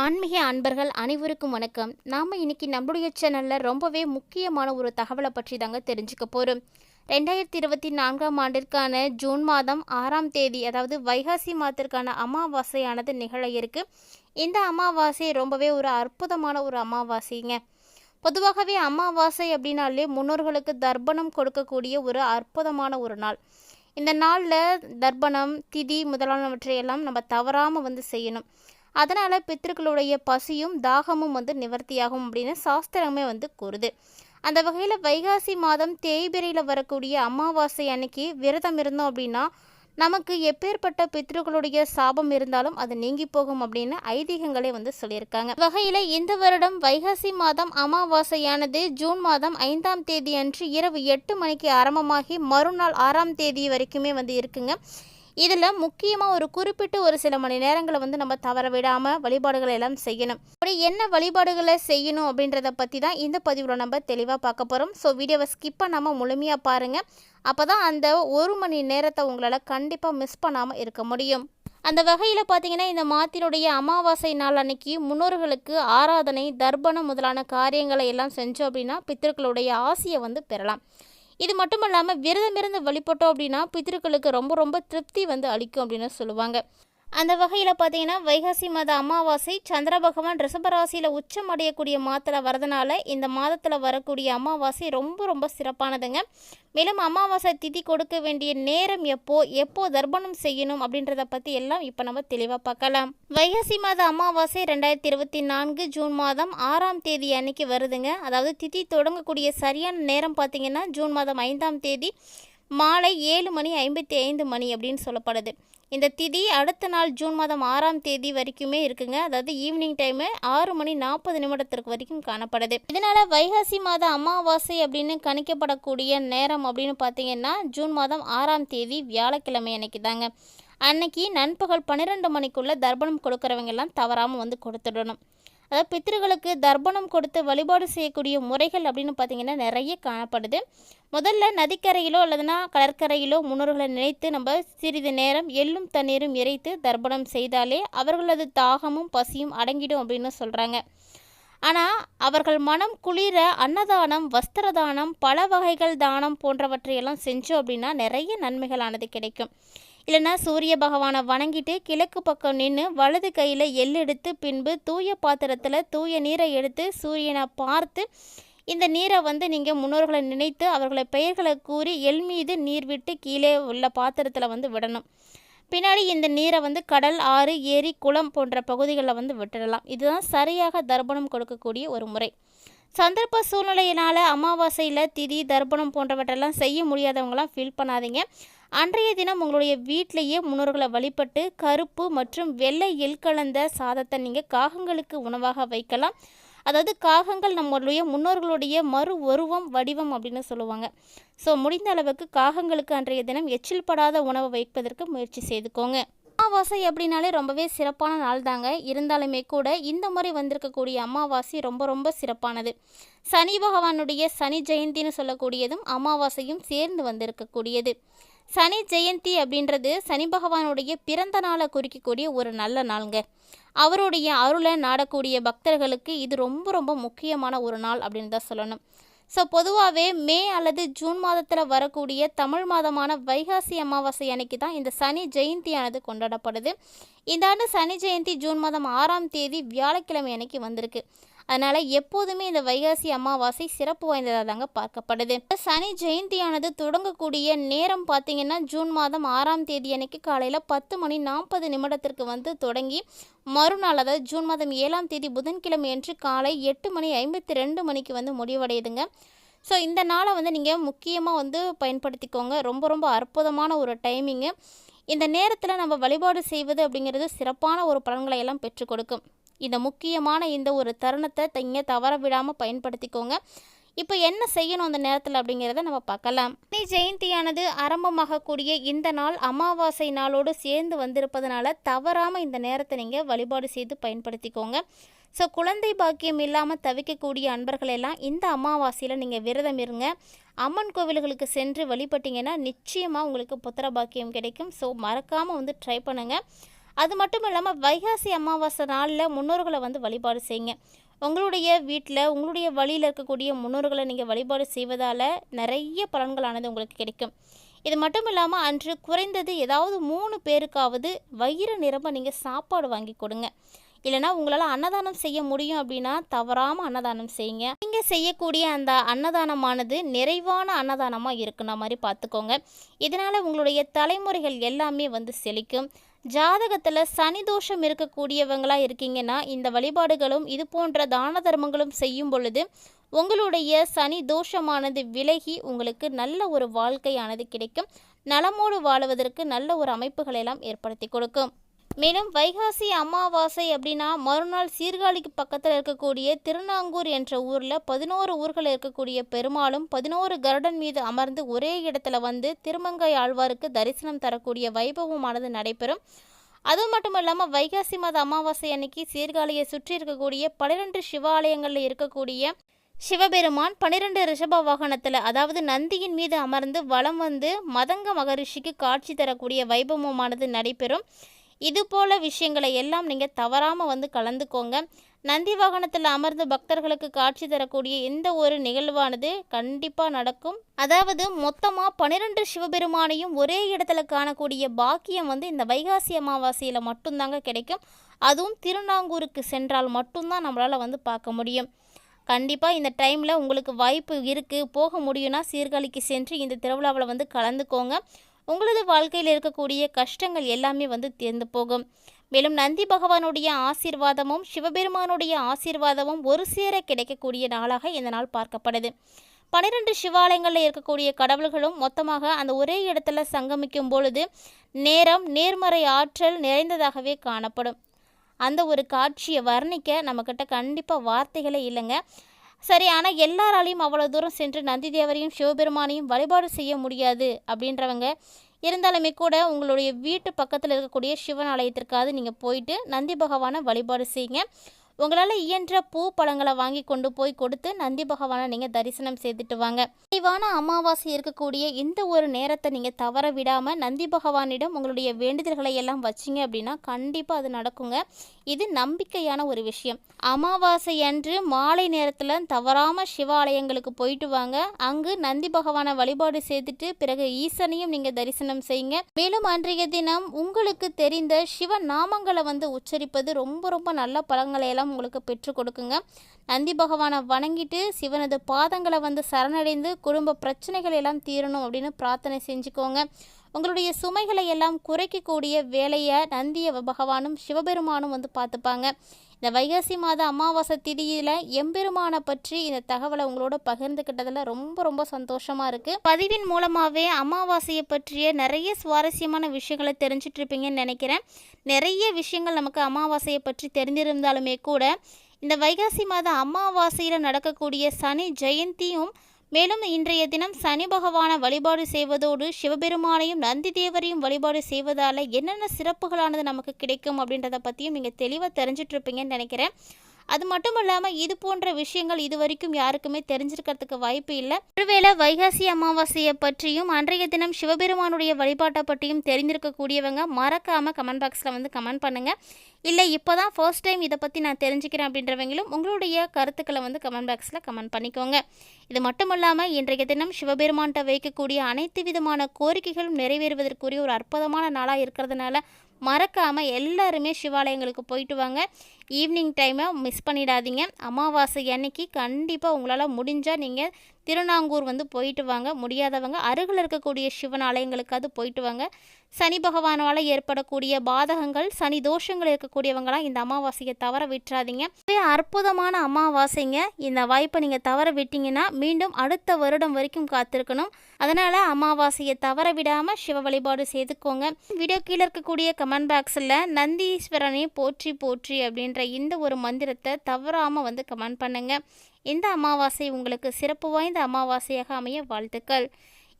ஆன்மீக அன்பர்கள் அனைவருக்கும் வணக்கம். நாம் இன்னைக்கு நம்மளுடைய சேனலில் ரொம்பவே முக்கியமான ஒரு தகவலை பற்றி தாங்க தெரிஞ்சுக்க போகிறோம் ரெண்டாயிரத்தி இருபத்தி நான்காம் ஆண்டிற்கான ஜூன் மாதம் ஆறாம் தேதி அதாவது வைகாசி மாதத்திற்கான அமாவாசையானது நிகழ இருக்கு. இந்த அமாவாசை ரொம்பவே ஒரு அற்புதமான ஒரு அமாவாசைங்க. பொதுவாகவே அமாவாசை அப்படின்னாலே முன்னோர்களுக்கு தர்ப்பணம் கொடுக்கக்கூடிய ஒரு அற்புதமான ஒரு நாள். இந்த நாளில் தர்ப்பணம் திதி முதலானவற்றையெல்லாம் நம்ம தவறாமல் வந்து செய்யணும். அதனால் பித்திருக்களுடைய பசியும் தாகமும் வந்து நிவர்த்தியாகும் அப்படின்னு சாஸ்திரமே வந்து கூறுது. அந்த வகையில் வைகாசி மாதம் தேய்பிரையில் வரக்கூடிய அமாவாசை அன்னைக்கு விரதம் இருந்தோம் அப்படின்னா நமக்கு எப்பேற்பட்ட பித்ருக்களுடைய சாபம் இருந்தாலும் அது நீங்கி போகும் அப்படின்னு ஐதீகங்களே வந்து சொல்லியிருக்காங்க. வகையில் இந்த வருடம் வைகாசி மாதம் அமாவாசையானது ஜூன் மாதம் ஐந்தாம் தேதி அன்று இரவு எட்டு மணிக்கு ஆரம்பமாகி மறுநாள் ஆறாம் தேதி வரைக்குமே வந்து இருக்குங்க. இதில் முக்கியமாக ஒரு குறிப்பிட்டு ஒரு சில மணி நேரங்களை வந்து நம்ம தவற விடாமல் வழிபாடுகளை எல்லாம் செய்யணும். அப்படி என்ன வழிபாடுகளை செய்யணும் அப்படின்றத பற்றி தான் இந்த பதிவில் நம்ம தெளிவாக பார்க்க போகிறோம் ஸோ வீடியோவை ஸ்கிப் பண்ணாமல் முழுமையாக பாருங்கள் அப்போ தான் அந்த ஒரு மணி நேரத்தை உங்களால் கண்டிப்பாக மிஸ் பண்ணாமல் இருக்க முடியும். அந்த வகையில் பார்த்தீங்கன்னா இந்த மாத்தினுடைய அமாவாசை நாள் அன்னைக்கு முன்னோர்களுக்கு ஆராதனை தர்ப்பணம் முதலான காரியங்களை எல்லாம் செஞ்சோம் அப்படின்னா பித்தர்களுடைய ஆசையை வந்து பெறலாம். இது மட்டும் இல்லாமல் விரதமிருந்து வழிபட்டோம் அப்படின்னா பித்திருக்களுக்கு ரொம்ப ரொம்ப திருப்தி வந்து அளிக்கும் அப்படின்னு சொல்லுவாங்க. அந்த வகையில் பார்த்தீங்கன்னா வைகாசி மாத அமாவாசை சந்திர பகவான் ரிஷபராசியில் உச்சம் அடையக்கூடிய மாதத்தில் வரதுனால இந்த மாதத்தில் வரக்கூடிய அமாவாசை ரொம்ப ரொம்ப சிறப்பானதுங்க. மேலும் அமாவாசை திதி கொடுக்க வேண்டிய நேரம் எப்போ எப்போ தர்ப்பணம் செய்யணும் அப்படின்றத பற்றி எல்லாம் இப்போ நம்ம தெளிவாக பார்க்கலாம். வைகாசி மாத அமாவாசை ரெண்டாயிரத்தி இருபத்தி நான்கு ஜூன் மாதம் ஆறாம் தேதி அன்னைக்கு வருதுங்க. அதாவது திதி தொடங்கக்கூடிய சரியான நேரம் பார்த்தீங்கன்னா ஜூன் மாதம் ஐந்தாம் தேதி. மாலை ஏழு மணி ஐம்பத்தி ஐந்து மணி அப்படின்னு சொல்லப்படுது. இந்த திதி அடுத்த நாள் ஜூன் மாதம் ஆறாம் தேதி வரைக்குமே இருக்குங்க. அதாவது ஈவினிங் டைமு ஆறு மணி நாற்பது நிமிடத்திற்கு வரைக்கும் காணப்படுது. இதனால் வைகாசி மாத அமாவாசை அப்படின்னு கணிக்கப்படக்கூடிய நேரம் அப்படின்னு பார்த்தீங்கன்னா ஜூன் மாதம் ஆறாம் தேதி வியாழக்கிழமை அன்னைக்கு தாங்க அன்னைக்கு நண்பகல் பன்னிரெண்டு மணிக்குள்ளே தர்ப்பணம் கொடுக்குறவங்க எல்லாம் தவறாமல் வந்து கொடுத்துடணும். அதாவது பித்திருக்களுக்கு தர்ப்பணம் கொடுத்து வழிபாடு செய்யக்கூடிய முறைகள் அப்படின்னு பார்த்தீங்கன்னா நிறைய காணப்படுது. முதல்ல நதிக்கரையிலோ அல்லதுனா கடற்கரையிலோ முன்னோர்களை நினைத்து நம்ம சிறிது நேரம் எள்ளும் தண்ணீரும் இறைத்து தர்ப்பணம் செய்தாலே அவர்களது தாகமும் பசியும் அடங்கிடும் அப்படின்னு சொல்கிறாங்க ஆனால் அவர்கள் மனம் குளிர அன்னதானம் வஸ்திரதானம் பல வகைகள் தானம் போன்றவற்றையெல்லாம் செஞ்சோம் அப்படின்னா நிறைய நன்மைகளானது கிடைக்கும். இல்லைன்னா சூரிய பகவானை வணங்கிட்டு கிழக்கு பக்கம் நின்று வலது கையில் எள் எடுத்து பின்பு தூய பாத்திரத்தில் தூய நீரை எடுத்து சூரியனை பார்த்து இந்த நீரை வந்து நீங்கள் முன்னோர்களை நினைத்து அவர்களை பெயர்களை கூறி எள் மீது நீர் விட்டு கீழே உள்ள பாத்திரத்தில் வந்து விடணும். பின்னாடி இந்த நீரை வந்து கடல் ஆறு ஏரி குளம் போன்ற பகுதிகளில் வந்து விட்டுடலாம். இதுதான் சரியாக தர்ப்பணம் கொடுக்கக்கூடிய ஒரு முறை. சந்தர்ப்ப சூழ்நிலையினால் அமாவாசையில் திதி தர்ப்பணம் போன்றவற்றெல்லாம் செய்ய முடியாதவங்களாம் ஃபீல் பண்ணாதீங்க. அன்றைய தினம் உங்களுடைய வீட்டிலேயே முன்னோர்களை வழிபட்டு கருப்பு மற்றும் வெள்ளை எள் கலந்த சாதத்தை நீங்கள் காகங்களுக்கு உணவாக வைக்கலாம். அதாவது காகங்கள் நம்மளுடைய முன்னோர்களுடைய மறு உருவம் வடிவம் அப்படின்னு சொல்லுவாங்க. ஸோ முடிந்த அளவுக்கு காகங்களுக்கு அன்றைய தினம் எச்சில் படாத உணவை வைப்பதற்கு முயற்சி செய்துக்கோங்க. அமாவாசை அப்படின்னாலே ரொம்பவே சிறப்பான நாள் தாங்க இருந்தாலுமே கூட இந்த முறை வந்திருக்கக்கூடிய அமாவாசை ரொம்ப ரொம்ப சிறப்பானது. சனி பகவானுடைய சனி ஜெயந்தின்னு சொல்லக்கூடியதும் அமாவாசையும் சேர்ந்து வந்திருக்கக்கூடியது. சனி ஜெயந்தி அப்படின்றது சனி பகவானுடைய பிறந்த நாளை குறிக்கக்கூடிய ஒரு நல்ல நாளுங்க. அவருடைய அருளை நாடக்கூடிய பக்தர்களுக்கு இது ரொம்ப ரொம்ப முக்கியமான ஒரு நாள் அப்படின்னு தான் சொல்லணும். ஸோ பொதுவாகவே மே அல்லது ஜூன் மாதத்தில் வரக்கூடிய தமிழ் மாதமான வைகாசி அமாவாசை அன்னைக்கு தான் இந்த சனி ஜெயந்தியானது கொண்டாடப்படுது. இந்த ஆண்டு சனி ஜெயந்தி ஜூன் மாதம் ஆறாம் தேதி வியாழக்கிழமை அன்னைக்கு வந்திருக்கு. அதனால் எப்போதுமே இந்த வைகாசி அமாவாசை சிறப்பு வாய்ந்ததாக தாங்க பார்க்கப்படுது. சனி ஜெயந்தியானது தொடங்கக்கூடிய நேரம் பார்த்தீங்கன்னா ஜூன் மாதம் ஆறாம் தேதி அன்னைக்கு காலையில் பத்து மணி நாற்பது நிமிடத்திற்கு வந்து தொடங்கி மறுநாள் அதாவது ஜூன் மாதம் ஏழாம் தேதி புதன்கிழமை என்று காலை எட்டு மணி ஐம்பத்தி ரெண்டு மணிக்கு வந்து முடிவடையுதுங்க. ஸோ இந்த நாளை வந்து நீங்கள் முக்கியமாக வந்து பயன்படுத்திக்கோங்க. ரொம்ப ரொம்ப அற்புதமான ஒரு டைமிங்கு இந்த நேரத்தில் நம்ம வழிபாடு செய்வது அப்படிங்கிறது சிறப்பான ஒரு பலன்களை எல்லாம் பெற்றுக் கொடுக்கும். இந்த முக்கியமான இந்த ஒரு தருணத்தை நீங்கள் தவற விடாமல் பயன்படுத்திக்கோங்க. இப்போ என்ன செய்யணும் அந்த நேரத்தில் அப்படிங்கிறத நம்ம பார்க்கலாம். சனி ஜெயந்தியானது ஆரம்பமாகக்கூடிய இந்த நாள் அமாவாசை நாளோடு சேர்ந்து வந்திருப்பதனால தவறாமல் இந்த நேரத்தை நீங்கள் வழிபாடு செய்து பயன்படுத்திக்கோங்க. ஸோ குழந்தை பாக்கியம் இல்லாமல் தவிக்கக்கூடிய அன்பர்களெல்லாம் இந்த அமாவாசையில் நீங்கள் விரதம் இருங்க. அம்மன் கோவில்களுக்கு சென்று வழிபட்டிங்கன்னா நிச்சயமாக உங்களுக்கு புத்திர பாக்கியம் கிடைக்கும். ஸோ மறக்காமல் வந்து ட்ரை பண்ணுங்கள் அது மட்டும் இல்லாமல் வைகாசி அமாவாசை நாளில் முன்னோர்களை வந்து வழிபாடு செய்யுங்க. உங்களுடைய வீட்டில் உங்களுடைய வழியில் இருக்கக்கூடிய முன்னோர்களை நீங்கள் வழிபாடு செய்வதால் நிறைய பலன்களானது உங்களுக்கு கிடைக்கும். இது மட்டும் இல்லாமல் அன்று குறைந்தது ஏதாவது மூணு பேருக்காவது வயிறு நிரம்ப நீங்கள் சாப்பாடு வாங்கி கொடுங்க. இல்லைனா உங்களால் அன்னதானம் செய்ய முடியும் அப்படின்னா தவறாமல் அன்னதானம் செய்யுங்க. நீங்கள் செய்யக்கூடிய அந்த அன்னதானமானது நிறைவான அன்னதானமாக இருக்குன மாதிரி பார்த்துக்கோங்க. இதனால் உங்களுடைய தலைமுறைகள் எல்லாமே வந்து செழிக்கும். ஜாதகத்தில் சனி தோஷம் இருக்கக்கூடியவங்களாக இருக்கீங்கன்னா இந்த வழிபாடுகளும் இது போன்ற தான தர்மங்களும் செய்யும் பொழுது உங்களுடைய சனி தோஷமானது விலகி உங்களுக்கு நல்ல ஒரு வாழ்க்கையானது கிடைக்கும். நலமோடு வாழுவதற்கு நல்ல ஒரு அமைப்புகளை எல்லாம் ஏற்படுத்தி கொடுக்கும். மேலும் வைகாசி அமாவாசை அப்படின்னா மறுநாள் சீர்காழிக்கு பக்கத்தில் இருக்கக்கூடிய திருநாங்கூர் என்ற ஊரில் பதினோரு ஊர்கள் இருக்கக்கூடிய பெருமாளும் பதினோரு கருடன் மீது அமர்ந்து ஒரே இடத்துல வந்து திருமங்கை ஆழ்வாருக்கு தரிசனம் தரக்கூடிய வைபவமானது நடைபெறும். அதுவும் மட்டும் இல்லாமல் வைகாசி மாத அமாவாசை அன்னைக்கு சீர்காழியை சுற்றி இருக்கக்கூடிய பனிரெண்டு சிவாலயங்களில் இருக்கக்கூடிய சிவபெருமான் பன்னிரெண்டு ரிஷப வாகனத்தில் அதாவது நந்தியின் மீது அமர்ந்து வலம் வந்து மதங்க மகரிஷிக்கு காட்சி தரக்கூடிய வைபவமானது நடைபெறும். இதுபோல விஷயங்களை எல்லாம் நீங்கள் தவறாமல் வந்து கலந்துக்கோங்க. நந்தி வாகனத்தில் அமர்ந்து பக்தர்களுக்கு காட்சி தரக்கூடிய எந்த ஒரு நிகழ்வானது கண்டிப்பாக நடக்கும். அதாவது மொத்தமாக பன்னிரெண்டு சிவபெருமானையும் ஒரே இடத்துல காணக்கூடிய பாக்கியம் வந்து இந்த வைகாசி அமாவாசையில் மட்டும்தாங்க கிடைக்கும். அதுவும் திருநாங்கூருக்கு சென்றால் மட்டும்தான் நம்மளால் வந்து பார்க்க முடியும். கண்டிப்பாக இந்த டைமில் உங்களுக்கு வாய்ப்பு இருக்குது போக முடியும்னா சீர்காழிக்கு சென்று இந்த திருவிழாவில் வந்து கலந்துக்கோங்க. உங்களது வாழ்க்கையில் இருக்கக்கூடிய கஷ்டங்கள் எல்லாமே வந்து தேர்ந்து போகும். மேலும் நந்தி பகவானுடைய ஆசீர்வாதமும் சிவபெருமானுடைய ஆசீர்வாதமும் ஒரு சேர கிடைக்கக்கூடிய நாளாக இந்த நாள் பார்க்கப்படுது. பன்னிரெண்டு சிவாலயங்களில் இருக்கக்கூடிய கடவுள்களும் மொத்தமாக அந்த ஒரே இடத்துல சங்கமிக்கும் பொழுது நேரம் நேர்மறை ஆற்றல் நிறைந்ததாகவே காணப்படும். அந்த ஒரு காட்சியை வர்ணிக்க நம்மக்கிட்ட கண்டிப்பாக வார்த்தைகளே இல்லைங்க. சரி ஆனால் எல்லாராலையும் அவ்வளோ தூரம் சென்று நந்தி தேவரையும் சிவபெருமானையும் வழிபாடு செய்ய முடியாது அப்படின்றவங்க இருந்தாலுமே கூட உங்களுடைய வீட்டு பக்கத்தில் இருக்கக்கூடிய சிவன் ஆலயத்திற்காவது நீங்கள் போயிட்டு நந்தி பகவானை வழிபாடு செய்யுங்க. உங்களால் இயன்ற பூ பழங்களை வாங்கி கொண்டு போய் கொடுத்து நந்தி பகவானை நீங்கள் தரிசனம் செய்துட்டு வாங்க. தெளிவான அமாவாசை இருக்கக்கூடிய இந்த ஒரு நேரத்தை நீங்கள் தவற விடாமல் நந்தி பகவானிடம் உங்களுடைய வேண்டுதல்களை எல்லாம் வச்சிங்க அப்படின்னா கண்டிப்பாக அது நடக்குங்க. இது நம்பிக்கையான ஒரு விஷயம். அமாவாசை அன்று மாலை நேரத்தில் தவறாமல் சிவாலயங்களுக்கு போயிட்டு வாங்க. அங்கு நந்தி பகவானை வழிபாடு செய்துட்டு பிறகு ஈசனையும் நீங்கள் தரிசனம் செய்யுங்க. மேலும் அன்றைய தினம் உங்களுக்கு தெரிந்த சிவ நாமங்களை வந்து உச்சரிப்பது ரொம்ப ரொம்ப நல்ல பழங்களை எல்லாம் உங்களுக்கு பெற்றுக் கொடுக்குங்க. நந்தி பகவானை வணங்கிட்டு சிவனது பாதங்களை வந்து சரணடைந்து குடும்ப பிரச்சனைகள் எல்லாம் தீரணும் அப்படின்னு பிரார்த்தனை செஞ்சுக்கோங்க. உங்களுடைய சுமைகளை எல்லாம் குறைக்கக்கூடிய வேலையை நந்திய பகவானும் சிவபெருமானும் வந்து பார்த்துப்பாங்க. இந்த வைகாசி மாத அமாவாசை திதியில் எம்பெருமானை பற்றி இந்த தகவலை உங்களோட பகிர்ந்துக்கிட்டதில் ரொம்ப ரொம்ப சந்தோஷமாக இருக்குது பதிவின் மூலமாகவே அமாவாசையை பற்றிய நிறைய சுவாரஸ்யமான விஷயங்களை தெரிஞ்சிட்டு இருப்பீங்கன்னு நினைக்கிறேன். நிறைய விஷயங்கள் நமக்கு அமாவாசையை பற்றி தெரிஞ்சிருந்தாலுமே கூட இந்த வைகாசி மாத அமாவாசையில் நடக்கக்கூடிய சனி ஜெயந்தியும் மேலும் இன்றைய தினம் சனி பகவானை வழிபாடு செய்வதோடு சிவபெருமானையும் நந்தி தேவரையும் வழிபாடு செய்வதால் என்னென்ன சிறப்புகளானது நமக்கு கிடைக்கும் அப்படின்றத பற்றியும் நீங்கள் தெளிவாக தெரிஞ்சிட்டு இருப்பீங்கன்னு நினைக்கிறேன். அது மட்டும் இல்லாமல் இது போன்ற விஷயங்கள் இது வரைக்கும் யாருக்குமே தெரிஞ்சிருக்கிறதுக்கு வாய்ப்பு இல்லை. ஒருவேளை வைகாசி அமாவாசையை பற்றியும் அன்றைய தினம் சிவபெருமானுடைய வழிபாட்டை பற்றியும் தெரிஞ்சிருக்கக்கூடியவங்க மறக்காமல் கமெண்ட் பாக்ஸில் வந்து கமெண்ட் பண்ணுங்கள் இல்லை இப்போ தான் ஃபர்ஸ்ட் டைம் இதை பற்றி நான் தெரிஞ்சுக்கிறேன் அப்படின்றவங்களும் உங்களுடைய கருத்துக்களை வந்து கமெண்ட் பாக்ஸில் கமெண்ட் பண்ணிக்கோங்க. இது மட்டும் இல்லாமல் இன்றைய தினம் சிவபெருமான்கிட்ட வைக்கக்கூடிய அனைத்து விதமான கோரிக்கைகளும் நிறைவேறுவதற்குரிய ஒரு அற்புதமான நாளாக இருக்கிறதுனால மறக்காமல் எல்லாருமே சிவாலயங்களுக்கு போயிட்டு வாங்க. ஈவினிங் டைமை மிஸ் பண்ணிடாதீங்க. அமாவாசை அன்னைக்கு கண்டிப்பாக உங்களால் முடிஞ்சால் நீங்கள் திருநாங்கூர் வந்து போயிட்டு வாங்க. முடியாதவங்க அருகில் இருக்கக்கூடிய சிவன் ஆலயங்களுக்காவது போயிட்டு வாங்க. சனி பகவானால் ஏற்படக்கூடிய பாதகங்கள் சனி தோஷங்கள் இருக்கக்கூடியவங்களாம் இந்த அமாவாசையை தவற விட்டுறாதீங்க. அற்புதமான அமாவாசைங்க. இந்த வாய்ப்பை நீங்கள் தவற விட்டீங்கன்னா மீண்டும் அடுத்த வருடம் வரைக்கும் காத்திருக்கணும். அதனால் அமாவாசையை தவற விடாமல் சிவ வழிபாடு செய்துக்கோங்க. வீடியோ கீழே இருக்கக்கூடிய கமெண்ட் பாக்ஸில் நந்தீஸ்வரனை போற்றி போற்றி அப்படின்ற இந்த ஒரு மந்திரத்தை தவறாமல் வந்து கமெண்ட் பண்ணுங்கள் இந்த அமாவாசை உங்களுக்கு சிறப்பு வாய்ந்த அமாவாசையாக அமைய வாழ்த்துக்கள்.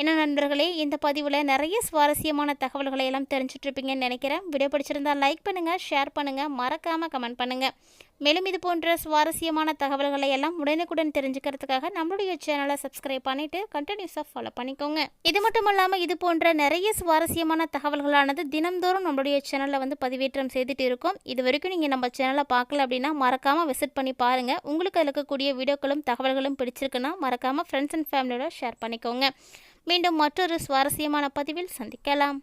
என்ன நண்பர்களே இந்த பதிவில் நிறைய சுவாரஸ்யமான தகவல்களை எல்லாம் தெரிஞ்சிட்ருப்பீங்கன்னு நினைக்கிறேன். வீடியோ பிடிச்சிருந்தா லைக் பண்ணுங்கள் ஷேர் பண்ணுங்கள் மறக்காமல் கமெண்ட் பண்ணுங்கள் மேலும் இது போன்ற சுவாரஸ்யமான தகவல்களை எல்லாம் உடனுக்குடன் தெரிஞ்சுக்கிறதுக்காக நம்மளுடைய சேனலை சப்ஸ்கிரைப் பண்ணிவிட்டு கண்டினியூஸாக ஃபாலோ பண்ணிக்கோங்க. இது மட்டும் இல்லாமல் இது போன்ற நிறைய சுவாரஸ்யமான தகவல்களானது தினம்தோறும் நம்மளுடைய சேனலில் வந்து பதிவேற்றம் செய்துட்டு இருக்கோம். இது வரைக்கும் நீங்கள் நம்ம சேனலை பார்க்கல அப்படின்னா மறக்காமல் விசிட் பண்ணி பாருங்கள் உங்களுக்கு இருக்கக்கூடிய வீடியோக்களும் தகவல்களும் பிடிச்சிருக்குன்னா மறக்காமல் ஃப்ரெண்ட்ஸ் அண்ட் ஃபேமிலியோட ஷேர் பண்ணிக்கோங்க. மீண்டும் மற்றொரு சுவாரஸ்யமான பதிவில் சந்திக்கலாம்